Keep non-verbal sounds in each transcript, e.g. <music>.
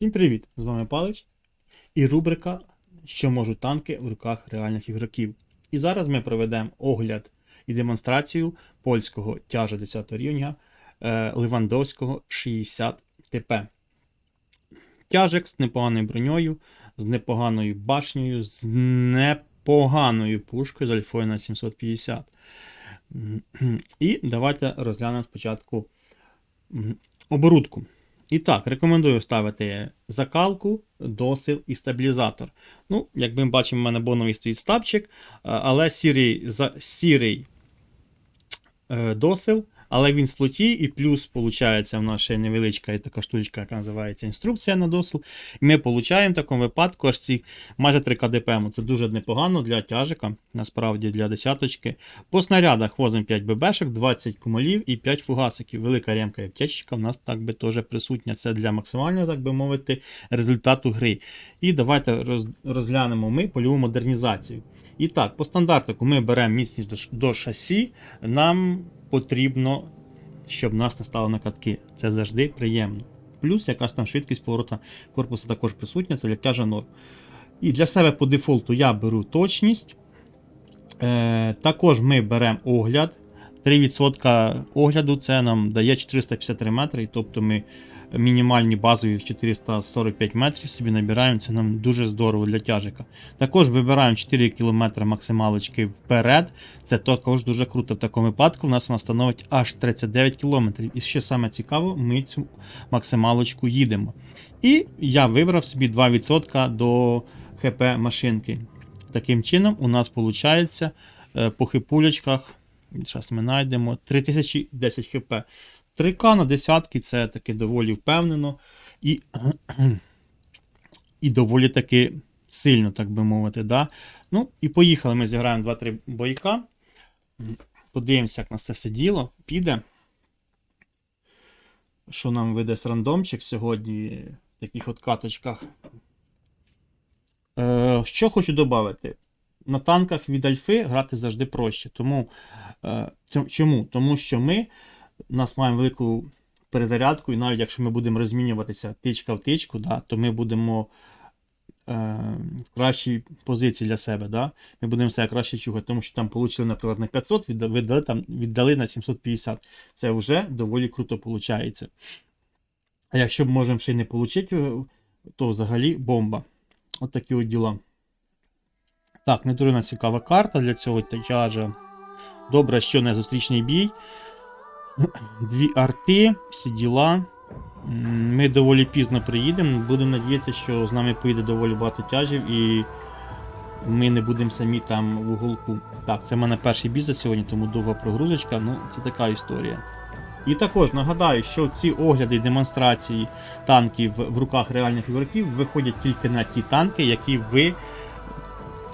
Всім привіт! З вами Палич і рубрика Що можуть танки в руках реальних ігроків. І зараз ми проведемо огляд і демонстрацію польського тяжа 10 рівня е, Левандовського 60 ТП. Тяжик з непоганою броньою, з непоганою башнею, з непоганою пушкою з альфою на 750. І давайте розглянемо спочатку оборудку. І так, рекомендую ставити закалку, досил і стабілізатор. Ну, як ми бачимо, в мене боновий стоїть стабчик, але сірий, сірий е, досил, але він слоті, і плюс, виходить, в нас ще невеличка така штучка, яка називається інструкція на досил. І ми отримуємо в такому випадку аж ці майже 3 КДПМ. Це дуже непогано для тяжика, насправді для десяточки. По снарядах возимо 5 ББшок, 20 кумолів і 5 фугасиків. Велика ремка і аптечка в нас так би теж присутня. Це для максимального, так би мовити, результату гри. І давайте розглянемо ми польову модернізацію. І так, по стандартику ми беремо міцність до шасі. Нам потрібно, щоб нас не стало на катки. Це завжди приємно. Плюс якась там швидкість поворота корпусу також присутня, це для норм. І для себе по дефолту я беру точність. Е, також ми беремо огляд. 3% огляду це нам дає 453 метри, тобто ми мінімальні базові в 445 метрів собі набираємо. Це нам дуже здорово для тяжика. Також вибираємо 4 км максималочки вперед. Це також дуже круто. В такому випадку в нас вона становить аж 39 км. І що саме цікаво, ми цю максималочку їдемо. І я вибрав собі 2% до ХП машинки. Таким чином, у нас виходить по хипулечках. Зараз ми знайдемо 3010 хп. 3К на десятки це таки доволі впевнено і, і доволі таки сильно, так би мовити. Да? Ну, і поїхали. Ми зіграємо 2-3 бойка. Подивимося, як нас це все діло піде. Що нам видасть рандомчик сьогодні в таких от каточках. Е, що хочу додати. На танках від Альфи грати завжди проще. Тому, е, чому? Тому що ми у нас маємо велику перезарядку, і навіть якщо ми будемо розмінюватися тичка в тичку, да, то ми будемо е, в кращій позиції для себе. Да? Ми будемо себе краще чухати, тому що там отримали, наприклад, на 500, відда- віддали, там, віддали на 750. Це вже доволі круто виходить. А якщо б можемо ще й не отримати, то взагалі бомба. От такі от діла. Так, не дуже цікава карта для цього тяжа. Добре, що не зустрічний бій. Дві арти, всі діла. Ми доволі пізно приїдемо. Будемо надіятися, що з нами поїде доволі багато тяжів і ми не будемо самі там в уголку. Так, це в мене перший за сьогодні, тому довга прогрузочка. Ну, це така історія. І також нагадаю, що ці огляди демонстрації танків в руках реальних ігроків виходять тільки на ті танки, які ви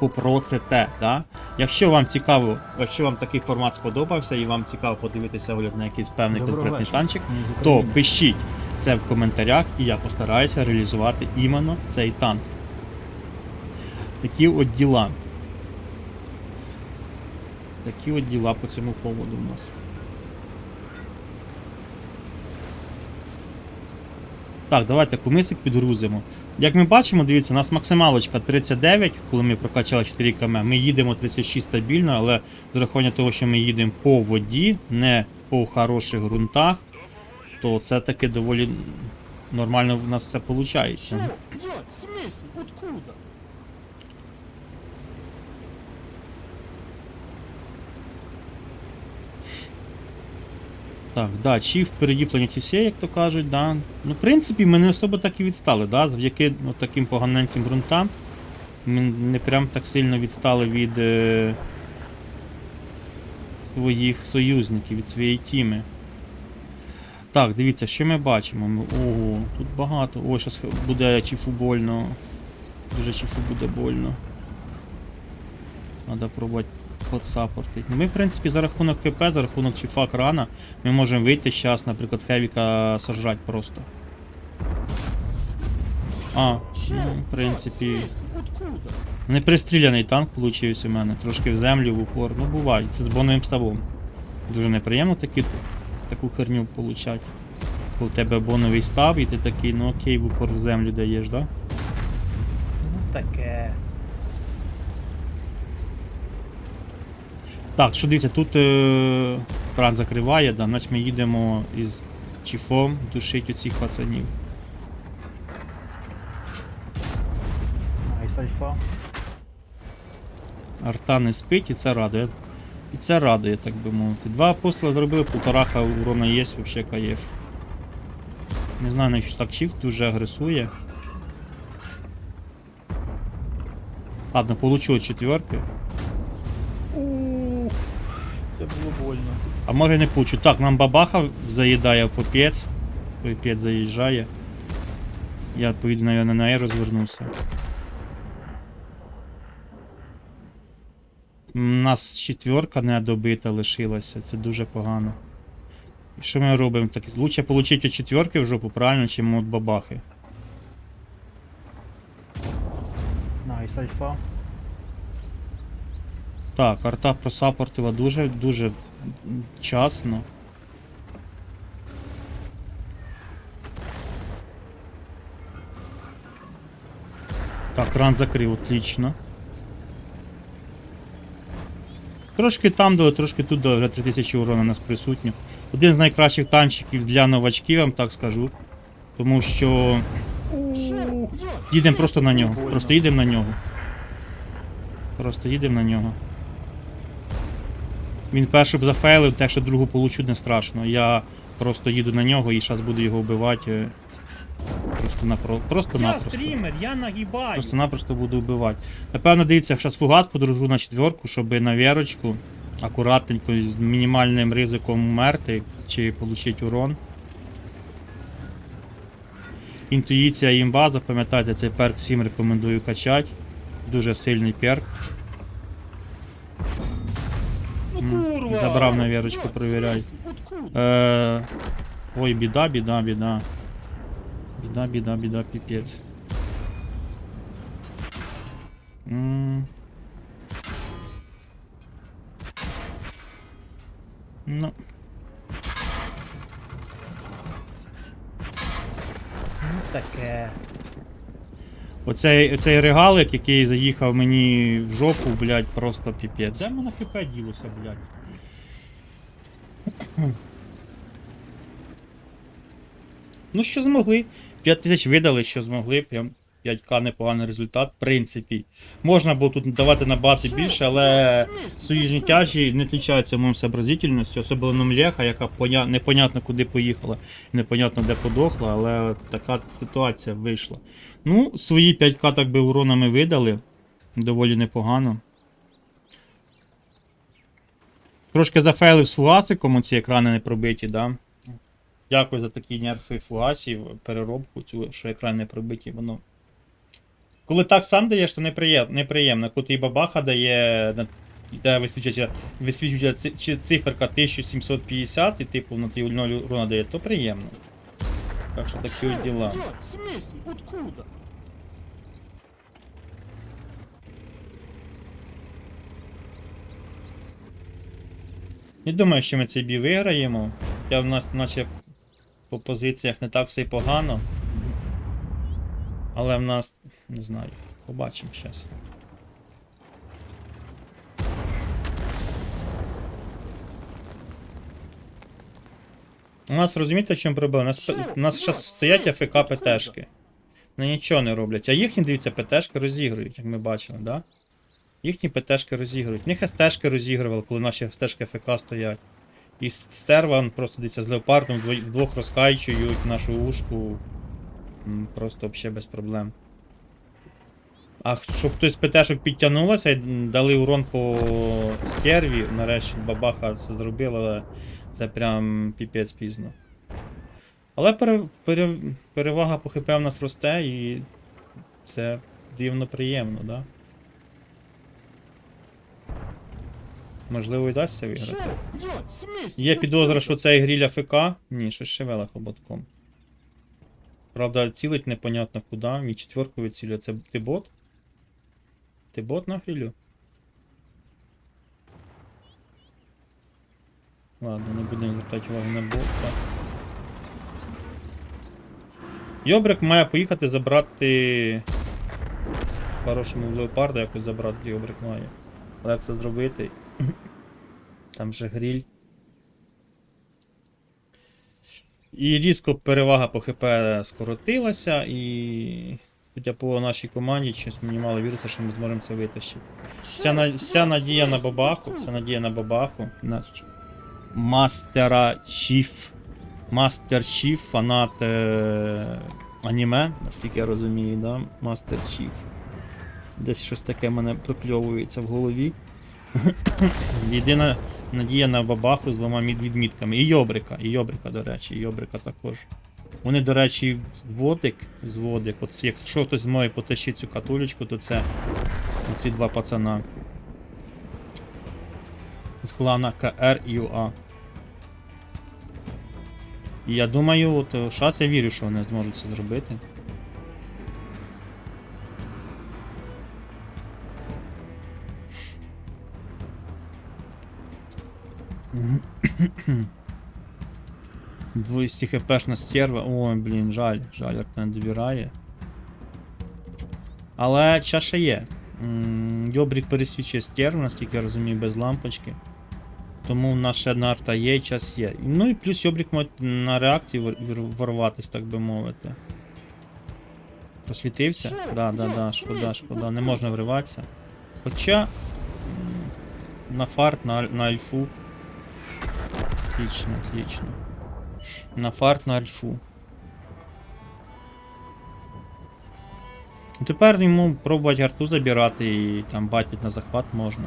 попросите. Да? Якщо вам цікаво, якщо вам такий формат сподобався і вам цікаво подивитися огляд на якийсь певний Доброго конкретний вечора. танчик, то пишіть це в коментарях, і я постараюся реалізувати іменно цей танк. Такі от діла. Такі от діла по цьому поводу у нас. Так, давайте кумисик підгрузимо. Як ми бачимо, дивіться, у нас максималочка 39, коли ми прокачали 4 км. Ми їдемо 36 стабільно, але з рахування того, що ми їдемо по воді, не по хороших ґрунтах, то це таки доволі нормально в нас все виходить. Откуда? Так, да, чи впереді планеті всі, як то кажуть, да. Ну, в принципі, ми не особо так і відстали, да, завдяки ну, таким поганеньким ґрунтам. Ми не прям так сильно відстали від е, своїх союзників, від своєї тіми. Так, дивіться, що ми бачимо. Ми- Ого, тут багато. Ой, щось буде чіфу больно. Дуже чіфу буде больно. Треба пробувати подсапортить. Ну, ми, в принципі, за рахунок ХП, за рахунок чіфа крана, ми можемо вийти зараз, наприклад, Хевіка сожрать просто. А, ну, в принципі. Непристріляний танк получився у мене, трошки в землю, в упор. Ну, буває, це з боновим ставом. Дуже неприємно такі, таку херню получати. коли в тебе боновий став, і ти такий, ну окей, в упор в землю даєш, да? Ну таке. Так, що дивіться, тут е, кран закриває, да, значить ми їдемо із чіфом душить оцих пацанів. Найс альфа. Арта не спить і це радує. І це радує, так би мовити. Два апостола зробили, полтораха урона є, взагалі каєф. Не знаю, навіщо так чіф дуже агресує. Ладно, получу четверки. Було больно. А може не получу. Так, нам бабаха заїдає попець. Попець заїжджає. Я відповідно на неї розвернувся. У нас четверка не добита лишилася, це дуже погано. І що ми робимо? Так, лучше отримати от четверки в жопу, правильно, чим от бабахи. Найс альфа. Так, арта просапортила дуже, дуже вчасно. Так, кран закрив, отлично. Трошки там дали, трошки тут дали, вже 3000 урона у нас присутньо. Один з найкращих танчиків для новачків, я вам так скажу. Тому що їдемо просто на нього. Просто їдемо на нього. Просто їдемо на нього. Він першу б зафейлив, те, що другу получу, не страшно. Я просто їду на нього і зараз буду його вбивати. е, Просто напро... Просто Я напросто. стрімер, я нагибаю. Просто-напросто буду вбивати. Напевно, дивіться, якщо фугас подружу на четверку, щоб на вірочку акуратненько з мінімальним ризиком вмерти чи отримати урон. Інтуїція імба, запам'ятайте, цей перк 7 рекомендую качати. Дуже сильний перк. Забрав на вірочку, Где? В провіряй. смысле? Откуда? Е... Ой, біда, біда, біда. Біда, біда, біда, піпець. М. Ну, Ну таке. оцей, оцей регалик, який заїхав мені в жопу, блядь, просто піпець. Де мене хп ділося, блядь? Ну, що змогли. 5 тисяч видали, що змогли. Прям 5к непоганий результат. В принципі. Можна було тут давати набагато більше, але союзні тяжі не відрізняються моїм сообразительністю, особливо Номлєха, яка поня... непонятно куди поїхала, непонятно де подохла, але така ситуація вийшла. Ну, свої 5к так би уронами видали. Доволі непогано. Трошки зафейлив з фугасиком, оці екрани не пробиті, да. Дякую за такі нерфи фугасів, переробку цю, що екрани не пробиті, воно. Коли так сам даєш, то неприємно. Коли і бабаха дає, тебе висвічується, висвічується циферка 1750, і типу на ти 0 урона дає, то приємно. Так що такі діла. Откуда? Не думаю, що ми цей бій виграємо. Я в нас наче по позиціях не так все й погано. Але в нас. не знаю. Побачимо зараз. У нас розумієте, в чому проблема? У нас, у нас зараз стоять АФК ПТшки. Вони нічого не роблять. А їхні, дивіться, ПТшки розігрують, як ми бачили, да? Їхні ПТшки розігрують. В них СТшки розігрували, коли наші СТшки ФК стоять. І стерва он просто дивіться з леопардом вдвох розкайчують нашу ушку. Просто взагалі без проблем. А щоб хтось з ПТшок підтягнулося і дали урон по стерві, нарешті бабаха це зробила, але це прям піпець пізно. Але пере, пере, перевага по ХП в нас росте і це дивно приємно, да? Можливо, і дасться виграти. Є підозра, що це гріль АФК. Ні, щось шевеле хоботком. Правда, цілить непонятно куди. Мій четверку відцілює. Це ти бот? Ти бот на грілю? Ладно, не будемо звертати увагу на бота. Йобрик має поїхати забрати. Хорошому леопарда якось забрати Йобрик має. Але як це зробити? Там же гріль. І різко перевага по ХП скоротилася, і. Хоча по нашій команді щось мені мало віриться, що ми зможемо це витащити. Вся. Вся надія на бабаху, вся надія на бабаху. На Мастера Чіф. Мастер Чіф, фанат е... аніме, наскільки я розумію, да? Мастер Чіф. Десь щось таке в мене прокльовується в голові. <laughs> Єдина надія на бабаху з двома відмітками. І Йобрика, і Йобрика, до речі, і Йобрика також. Вони, до речі, зводик, зводик. От якщо хтось зможе потащити цю катулечку, то це ці два пацана. З клана КР і УА. І я думаю, от е, шас я вірю, що вони зможуть це зробити. Двісті хпшна стерва. Ой, блін, жаль, жаль, як не добирає. Але ще є. Йобрік пересвічує стерву, наскільки я розумію, без лампочки. Тому в нас ще одна арта є час є. Ну і плюс Йобрік може на реакції ворватись, так би мовити. Просвітився? Да, да, да, шкода, шкода, не можна вриватися. Хоча. На фарт, на, на альфу. Отлично, отлично. На фарт на альфу. Ну, Тепер йому пробувати арту забирати і там батить на захват можна.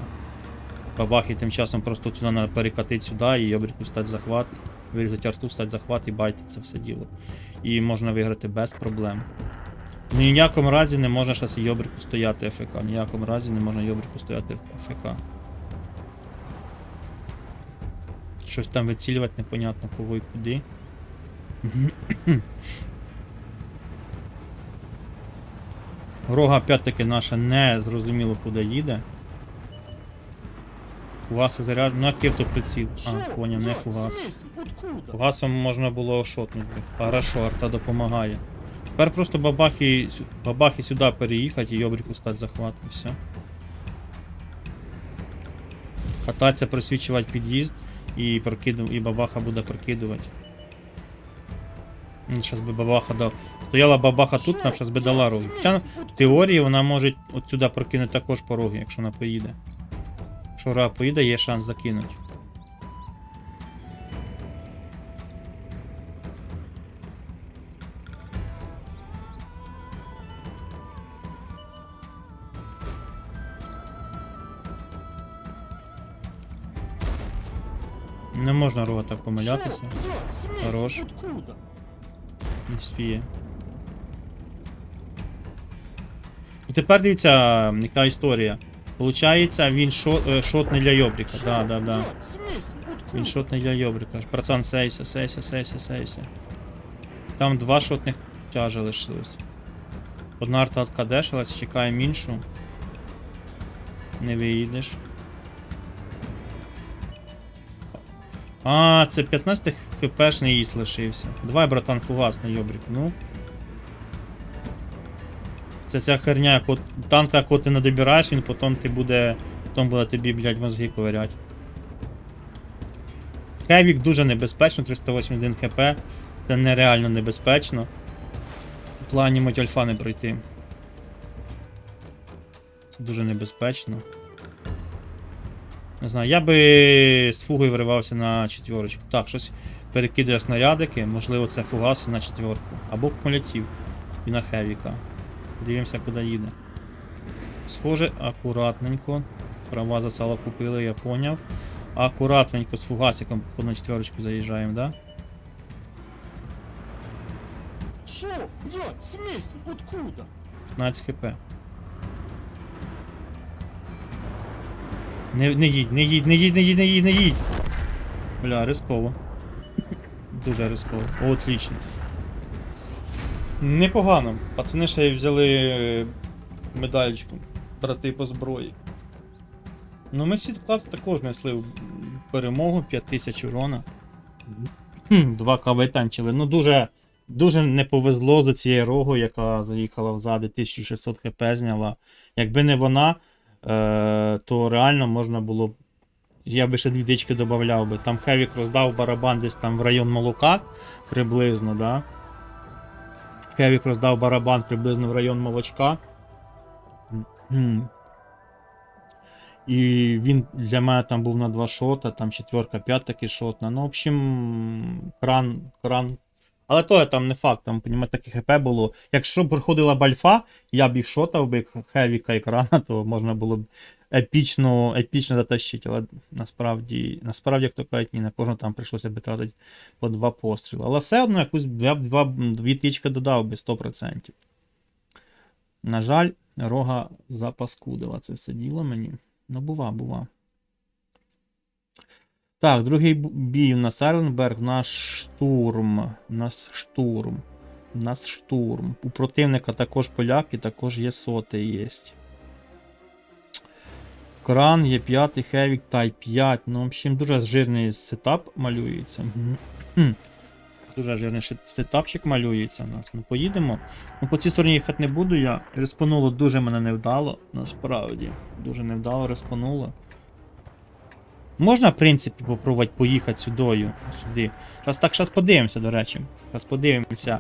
Бабахи тим часом просто сюди на перекатить сюди і обріку стати захват, вирізати арту, стати захват і байтить це все діло. І можна виграти без проблем. Ну, ні в ніякому разі не можна зараз Йобрику стояти АФК. В ніякому разі не можна Йобрику стояти АФК. Щось там вицілювати непонятно кого і куди. Рога опять-таки наша не зрозуміло куди їде. Фугаси заряджені. Ну, який то приціл. А, поняв, не фугас. Фугасом можна було шотнути. Хорошо, арта допомагає. Тепер просто бабахи, бабахи сюди переїхати і йобріку стати захват, і все. Кататися, просвічувати під'їзд і прокиду... і бабаха буде прокидувати. Зараз би бабаха дав. Стояла бабаха тут, нам зараз би дала роги. Хоча в теорії вона може от сюди прокинути також пороги, якщо вона поїде. Якщо рога поїде, є шанс закинути. Не можна рога так помилятися. Смислі? Хорош. Не спіє. І тепер дивіться, яка історія. Получається, він шо, е, шотний для Йобріка. Що? Да, да, да. Откуда? Він шотний для Йобріка. Пацан сейся, сейся, сейся, сейся. Там два шотних тяжа лишилось. Одна арта откадешилась, чекаємо іншу. Не виїдеш. А, це 15 хпшний їсть лишився. Давай, братан, фугас на йобрік, ну. Це ця херня, як танка, яку ти не він потім ти буде. Потім буде тобі, блядь, мозги ковирять. Хевік дуже небезпечно, 381 хп. Це нереально небезпечно. В плані мотільфа не пройти. Це дуже небезпечно. Не знаю, я би з фугою виривався на четверочку. Так, щось перекидує снарядики, можливо, це фугаси на четверку. Або кумулятив. І на хевіка. Дивимося, куди їде. Схоже, акуратненько. Права за сало купили, я поняв. Акуратненько з фугасиком по на четверочку заїжджаємо, да? Що? Як? В? Откуда? 15 хп. Не, не їдь, не їдь, не їдь, не їдь, не їдь, не їдь. Бля, рисково. Дуже рисково. О, отлично. Непогано. Пацани ще й взяли е. Брати по зброї. Ну, ми Сід клас також несли перемогу, 5000 урона. 2 к витанчили. Ну дуже Дуже не повезло до цієї рогу, яка заїхала взади, 1600 хп зняла. Якби не вона, то реально можна було. б- Я би ще дві тички додавав би. Там Хевік роздав барабан десь там в район молока приблизно, да? Хевік роздав барабан приблизно в район молочка. І він для мене там був на два шота, там четверка, п'ятка шотна. Ну, в общем, кран, кран. Але то там не факт, там, понімаєте, таке хп було. Якщо б проходила бальфа, я б їх шотав би хевіка і крана, то можна було б епічно, епічно затащити. Але насправді, насправді, як то кажуть, ні, на кожного там прийшлося б тратити по два постріли. Але все одно якусь я б два, дві тички додав би 100%. На жаль, рога запаскудила це все діло мені. Ну, бува, бува. Так, другий бій у нас Айленберг, наш штурм. Нас штурм. Нас штурм. У противника також поляки, також є соти є. Кран, є 5, Хевік, Тай 5. Ну, в общем, дуже жирний сетап малюється. <clears throat> Дуже жирний сетапчик малюється у нас. Ну, поїдемо. Ну, по цій стороні їхати не буду я. Респонуло дуже мене невдало, насправді. Дуже невдало респонуло. Можна, в принципі, попробувати поїхати сюдою, сюди. Зараз так, зараз подивимося, до речі. Зараз подивимося.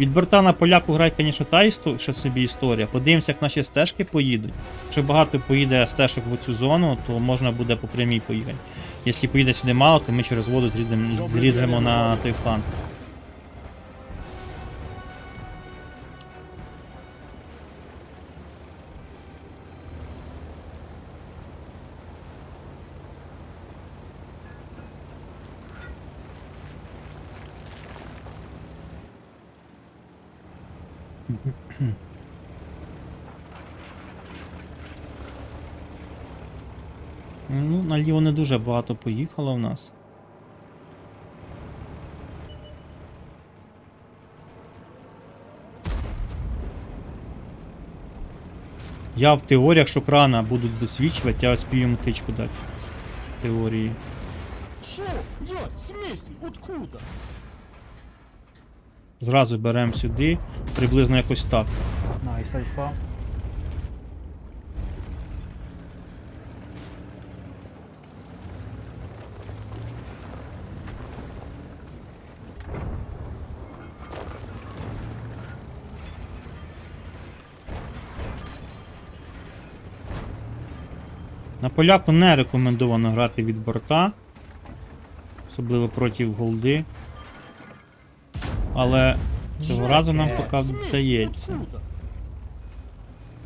Від борта на поляку грає, звісно, та істо... ще собі історія. Подивимося, як наші стежки поїдуть. Якщо багато поїде стежок в цю зону, то можна буде по прямій поїхати. Якщо поїде сюди мало, то ми через воду зріземо на той фланг. Наліво не дуже багато поїхало в нас. Я в теоріях, що крана будуть досвідчувати, я спію йому тичку дати. В теорії. Шо? Блядь, в смысле? Откуда? Зразу беремо сюди, приблизно якось так. Найс, альфа. На поляку не рекомендовано грати від борта. Особливо проти голди. Але цього разу нам поки вдається.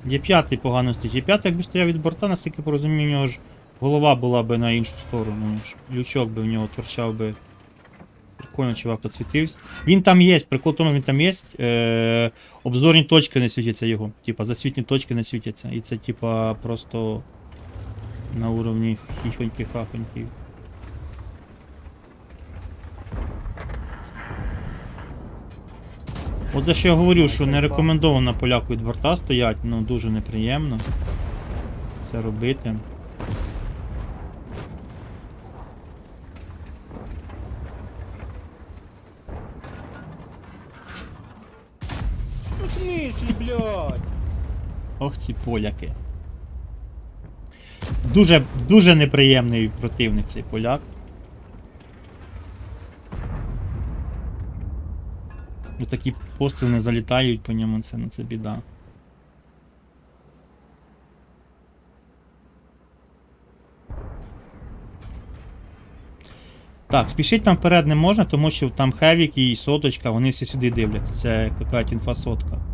Є п'ятий погано стоїть. Є п'ятий, якби стояв від борта, наскільки порозумію, у нього ж голова була би на іншу сторону. Лючок би в нього торчав би. Прикольно, чувак підсвітився. Він там є, прикол тому, він там є. Е- обзорні точки не світяться його. Типа засвітні точки не світяться. І це типа просто на уровні хіхоньки-хахоньків. От за що я говорю, що не рекомендовано поляку від борта стоять, ну дуже неприємно це робити. Ну, в смысле, блядь? Ох, ці поляки. Дуже, дуже неприємний противник цей поляк. Ну такі не залітають по ньому, це, ну, це біда. Так, спішити там вперед не можна, тому що там Хевік і соточка, вони всі сюди дивляться. Це як така інфосотка.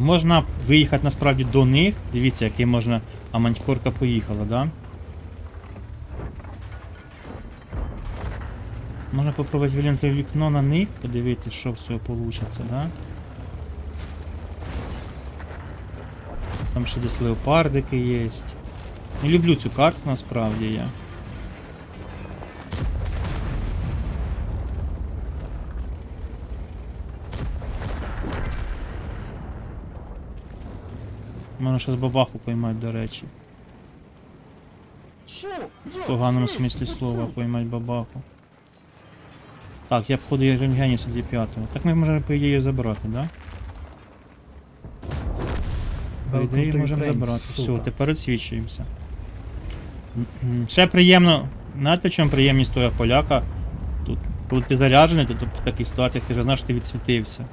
Можна виїхати насправді до них. Дивіться, який можна. А манькорка поїхала, да? Можна попробувати вилінути вікно на них, подивитися, що цього вийде, да? Там ще десь леопардики є. Не люблю цю карту насправді я. Можна ще з бабаху поймати, до речі. В поганому смислі слова поймати бабаху. Так, я походу Євгенія сюди п'ятого. Так ми можемо, по ідеї, забрати, да? По ідеї можемо забрати. Все, тепер відсвічуємося. Ще приємно. Знаєте, в чому приємність того поляка? Тут, коли ти заряджений, то, то в таких ситуаціях ти вже знаєш, що ти відсвітився.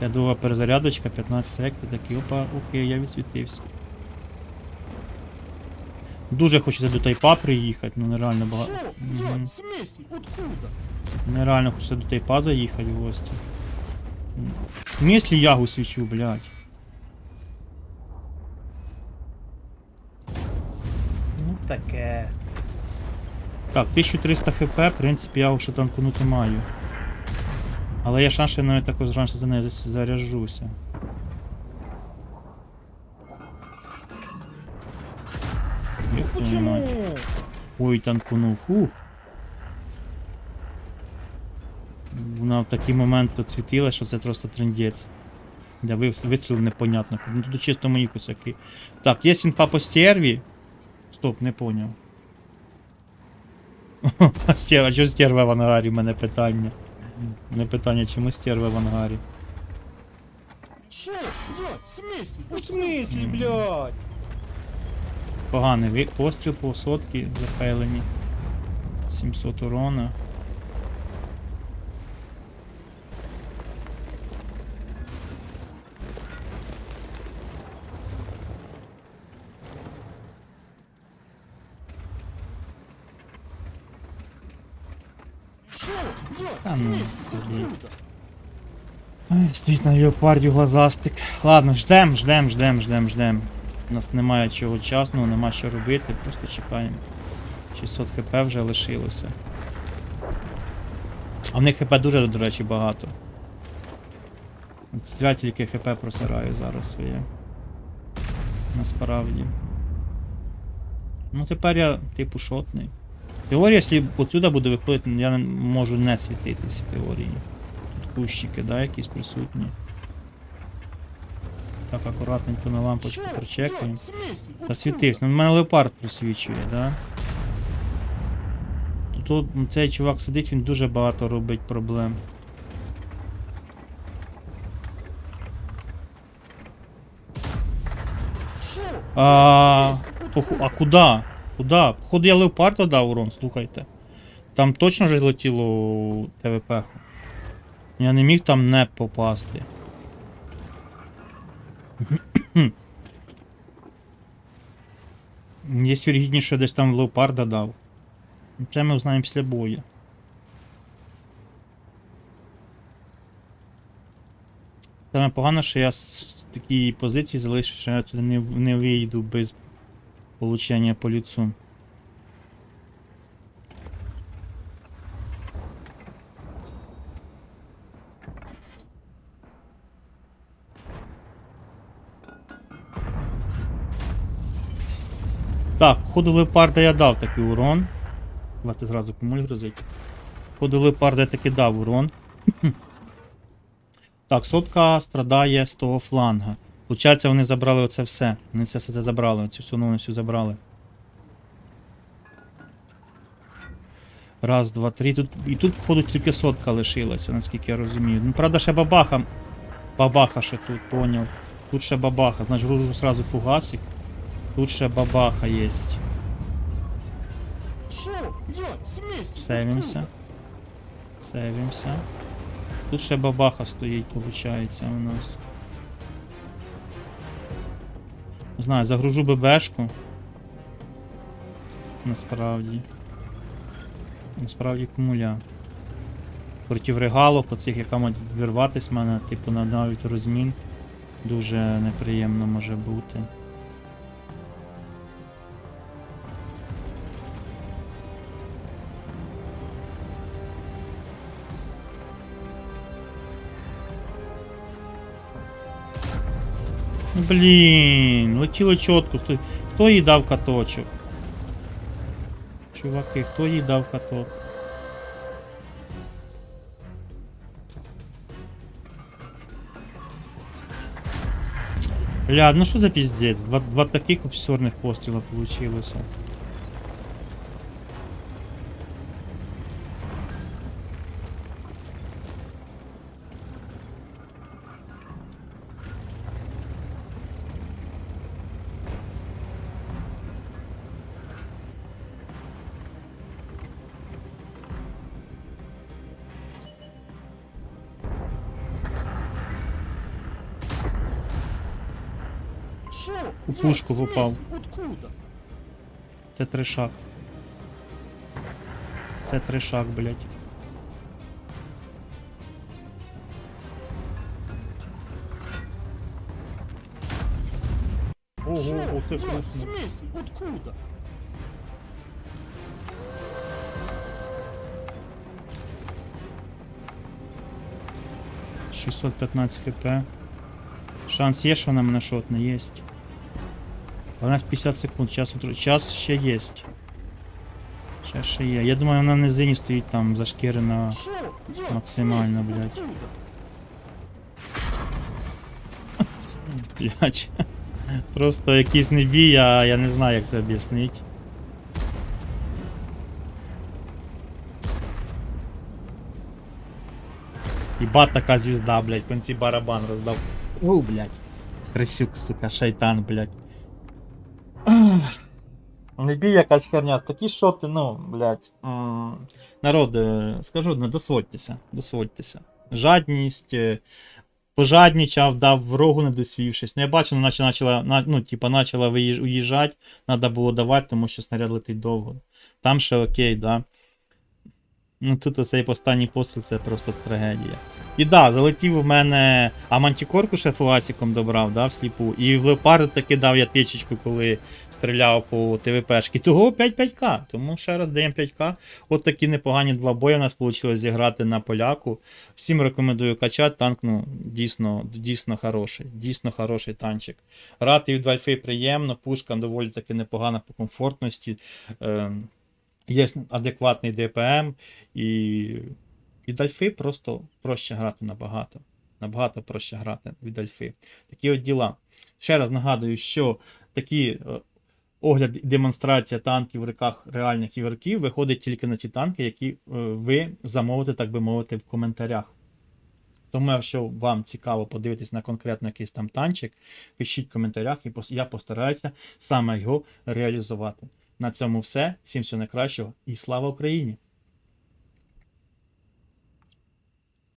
Ця довга перезарядочка, 15 сек, ти такий, опа, окей, я відсвітився. Дуже хочеться до тайпа приїхати, ну нереально багато. Нереально хочеться до тайпа заїхати в гості. В смислі ягу свічу, блядь? Ну таке. Так, 1300 хп, в принципі, я ще танкунути маю. Але є шанс, що я навіть також раніше за нею твою мать. Почему? Ой, танкунув. Фух. Вона в такий момент тут що це просто трендець. Я вис- вистрілив непонятно. Ну тут чисто мої косяки. Так, є інфа по стерві. Стоп, не поняв. <laughs> А стер... а чого стерва в ангарі? У мене питання. У питання, чи ми стерви в ангарі? Що? Блядь, в смислі? В смислі, блядь? Поганий постріл по сотки зафейлені. 700 урона. Стоїть на леопарді глазастик. Ладно, ждем, ждем, ждем, ждем, ждем. У нас немає чого часного, нема що робити, просто чекаємо. 600 хп вже лишилося. А в них хп дуже, до речі, багато. От Зря тільки хп просираю зараз своє. Насправді. Ну тепер я типу шотний. Теорія, якщо отсюди буде виходити, я не можу не світитись теорії. Тут кущики, да, якісь присутні. Так, акуратненько на лампочку прочекаємо. Засвітився. Ну, в мене леопард просвічує, да? Тут, ну, цей чувак сидить, він дуже багато робить проблем. А, а куда? Куда? Походу я леопарда дав урон, слухайте. Там точно ж летіло ТВП. Я не міг там не попасти. Є віргідність, що десь там леопарда дав. Це ми узнаємо після бою. Саме погано, що я з такій позиції залишив, що я туди не, не вийду без получення по лицу. Так, ходу леопарда я дав такий урон. Давайте зразу комуль грозить. Ходу леопарда я таки дав урон. <clears throat> Так, сотка страдає з того фланга. Получається, вони забрали оце все. Вони все це забрали, цю всю всю забрали. Раз, два, три. Тут, і тут, походу, тільки сотка лишилася, наскільки я розумію. Ну, правда, ще бабаха. Бабаха ще тут, поняв. Тут ще бабаха. Значить, гружу сразу фугасик. Тут ще бабаха є. Сейвимся. Откуда? Сейвимся. Тут ще бабаха стоїть, виходить, у нас. Не знаю, загружу ББшку. Насправді. Насправді кумуля. Проти регалок, оцих, яка має вирватися в мене, типу на навіть розмін. Дуже неприємно може бути. Блін, летіло чітко. Хто, хто їй дав каточок? Чуваки, хто їй дав каток? Бля, ну що за піздець? Два, два таких обсерних постріла получилося. Шо? У пушку попав. Откуда? Це тришак. Це тришак, блядь. Ого, оце Где? В смысле? Откуда? — 615 хп. Шанс є, що вона мене шотне, є. У нас 50 секунд, час, час ще є. Ще ще є. Я думаю, вона в низині стоїть там зашкірена. Максимально, блядь. Блять. Просто якийсь не бій, а я не знаю, як це об'яснити. Єбать така звізда, блять, в барабан роздав. О, блять. Крисюк, сука, шайтан, блять. Не бій якась херня, такі шоти, ну, блять. Народ, скажу одне, досводьтеся, досводьтеся. Жадність, е, пожаднічав, дав врогу не досвівшись. Ну, я бачу, наче почала, ну, типа, почала уїжджати, треба було давати, тому що снаряд летить довго. Там ще окей, да. Ну тут оцей останній посил це просто трагедія. І да, залетів в мене. А мантікорку ще фуасіком добрав, да, всліпу. І в леопард таки дав я тичечку, коли стріляв по ТВПшки. Того 5-5К. Тому ще раз даємо 5К. От такі непогані два бої у нас вийшло зіграти на поляку. Всім рекомендую качати. Танк, ну, дійсно, дійсно хороший. Дійсно хороший танчик. Грати від Вальфи приємно, пушка доволі таки непогана по комфортності. Е, є адекватний ДПМ і від Альфи просто проще грати набагато. Набагато проще грати від Альфи. Такі от діла. Ще раз нагадую, що такі е, огляд і демонстрація танків в руках реальних ігроків виходить тільки на ті танки, які е, ви замовите, так би мовити, в коментарях. Тому, якщо вам цікаво подивитись на конкретно якийсь там танчик, пишіть в коментарях, і я постараюся саме його реалізувати. На цьому все. Всім всього найкращого і слава Україні!